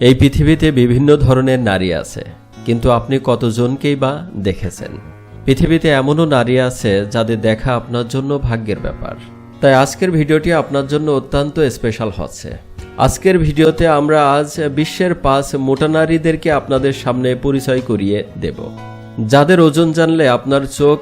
এই পৃথিবীতে বিভিন্ন ধরনের নারী আছে, কিন্তু আপনি কতজনকেই বা দেখেছেন? পৃথিবীতে এমনও নারী আছে যাদের দেখা আপনার জন্য ভাগ্যের ব্যাপার। তাই আজকের ভিডিওটি আপনার জন্য অত্যন্ত স্পেশাল হচ্ছে। আজকের ভিডিওতে আমরা আজ বিশ্বের পাঁচ মোটা নারীদেরকে আপনাদের সামনে পরিচয় করিয়ে দেব। যাদের ওজন জানলে আপনার চোখ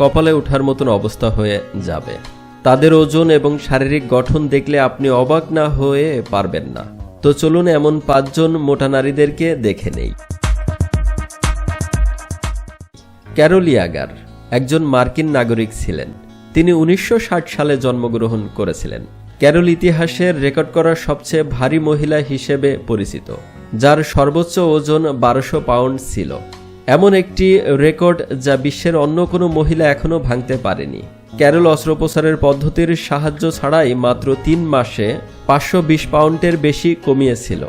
কপালে ওঠার মতন অবস্থা হয়ে যাবে। তাদের ওজন এবং শারীরিক গঠন দেখলে আপনি অবাক না হয়ে পারবেন না। তো চলুন এমন পাঁচজন মোটা নারীদেরকে দেখে নেই। ক্যারোলিয়াগার একজন মার্কিন নাগরিক ছিলেন। তিনি উনিশশো ষাট সালে জন্মগ্রহণ করেছিলেন। ক্যারল ইতিহাসের রেকর্ড করা সবচেয়ে ভারী মহিলা হিসেবে পরিচিত, যার সর্বোচ্চ ওজন বারোশো পাউন্ড ছিল। এমন একটি রেকর্ড যা বিশ্বের অন্য কোনো মহিলা এখনও ভাঙতে পারেনি। ক্যারল অস্ত্রোপচারের পদ্ধতির সাহায্য ছাড়াই মাত্র তিন মাসে পাঁচশো বিশ পাউন্ডের বেশি কমিয়েছিল।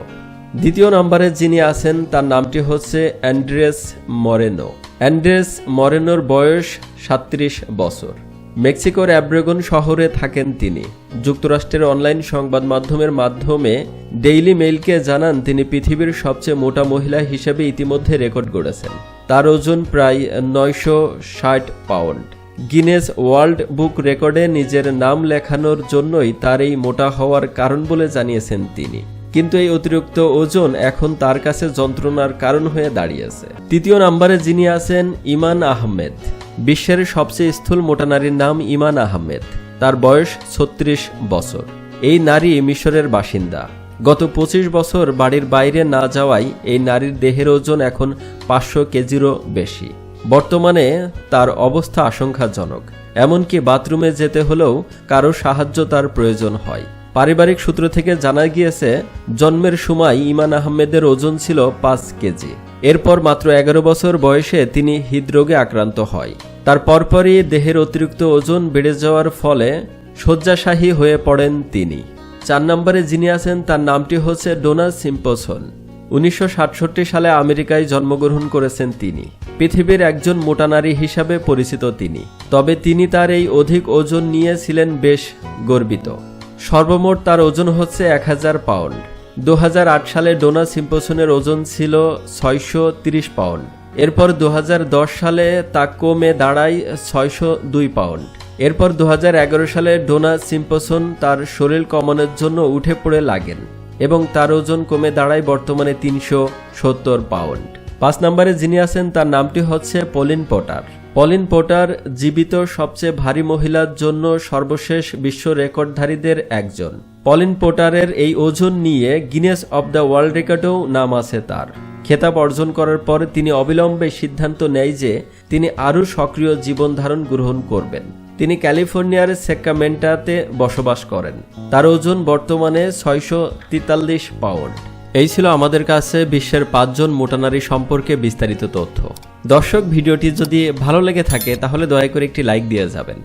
দ্বিতীয় নম্বরে যিনি আছেন, তার নামটি হচ্ছে অ্যান্ড্রেস মরেনো। অ্যান্ড্রেস মরেনোর বয়স সাত্রিশ বছর। মেক্সিকোর অ্যাব্রেগন শহরে থাকেন তিনি। যুক্তরাষ্ট্রের অনলাইন সংবাদ মাধ্যমের মাধ্যমে ডেইলি মেইলকে জানান, তিনি পৃথিবীর সবচেয়ে মোটা মহিলা হিসেবে ইতিমধ্যে রেকর্ড গড়েছেন। তার ওজন প্রায় নয়শো ষাট পাউন্ড। গিনেস ওয়ার্ল্ড বুক রেকর্ডে নিজের নাম লেখানোর জন্যই তার এই মোটা হওয়ার কারণ বলে জানিয়েছেন তিনি। কিন্তু এই অতিরিক্ত ওজন এখন তার কাছে যন্ত্রণার কারণ হয়ে দাঁড়িয়েছে। তৃতীয় নম্বরে যিনি আছেন ইমান আহমেদ। বিশ্বের সবচেয়ে স্থূল মোটা নারীর নাম ইমান আহমেদ। তার বয়স ছত্রিশ বছর। এই নারী মিশরের বাসিন্দা। গত পঁচিশ বছর বাড়ির বাইরে না যাওয়ায় এই নারীর দেহের ওজন এখন পাঁচশো কেজিরও বেশি। বর্তমানে তার অবস্থা আশঙ্কাজনক। এমনকি বাথরুমে যেতে হলেও কারও সাহায্য তার প্রয়োজন হয়। পারিবারিক সূত্র থেকে জানা গিয়েছে, জন্মের সময় ইমান আহমেদের ওজন ছিল পাঁচ কেজি। এরপর মাত্র এগারো বছর বয়সে তিনি হৃদরোগে আক্রান্ত হয়। তার পরপরই দেহের অতিরিক্ত ওজন বেড়ে যাওয়ার ফলে শয্যাশাহী হয়ে পড়েন তিনি। চার নম্বরে যিনি আছেন, তার নামটি হচ্ছে ডোনা সিম্পসন। উনিশশো সাতষট্টি সালে আমেরিকায় জন্মগ্রহণ করেছেন তিনি। পৃথিবীর একজন মোটা নারী হিসাবে পরিচিত তিনি। তবে তিনি তার এই অধিক ওজন নিয়ে ছিলেন বেশ গর্বিত। সর্বমোট তার ওজন হচ্ছে এক হাজার পাউন্ড। দু হাজার আট সালে ডোনা সিম্পসনের ওজন ছিল ছয়শো পাউন্ড। এরপর দু হাজার দশ সালে তা কমে দাঁড়ায় ছয়শো দুই পাউন্ড। এরপর দু হাজার এগারো সালে ডোনা সিম্পসন তার শরীর কমানোর জন্য উঠে পড়ে লাগেন এবং তার ওজন কমে দাঁড়ায় বর্তমানে তিনশো সত্তর পাউন্ড। পাঁচ নম্বরে যিনি আছেন, তার নামটি হচ্ছে পলিন পোটার। পলিন পোটার জীবিত সবচেয়ে ভারী মহিলার জন্য সর্বশেষ বিশ্ব রেকর্ডধারীদের একজন। পলিন পোটারের এই ওজন নিয়ে গিনেস অব দ্য ওয়ার্ল্ড রেকর্ডেও নাম আছে তার। খেতাব অর্জন করার পর তিনি অবিলম্বে সিদ্ধান্ত নেয় যে তিনি আরও সক্রিয় জীবন ধারণ গ্রহণ করবেন। তিনি ক্যালিফোর্নিয়ার সেক্রামেন্টাতে বসবাস করেন। তার ওজন বর্তমানে ছয়শো তেতাল্লিশ পাউন্ড। এই ছিল আমাদের কাছে বিশ্বের পাঁচজন মোটানারী সম্পর্কে বিস্তারিত তথ্য। দর্শক, ভিডিওটি যদি ভালো লেগে থাকে, তাহলে দয়া করে একটি লাইক দিয়ে যাবেন।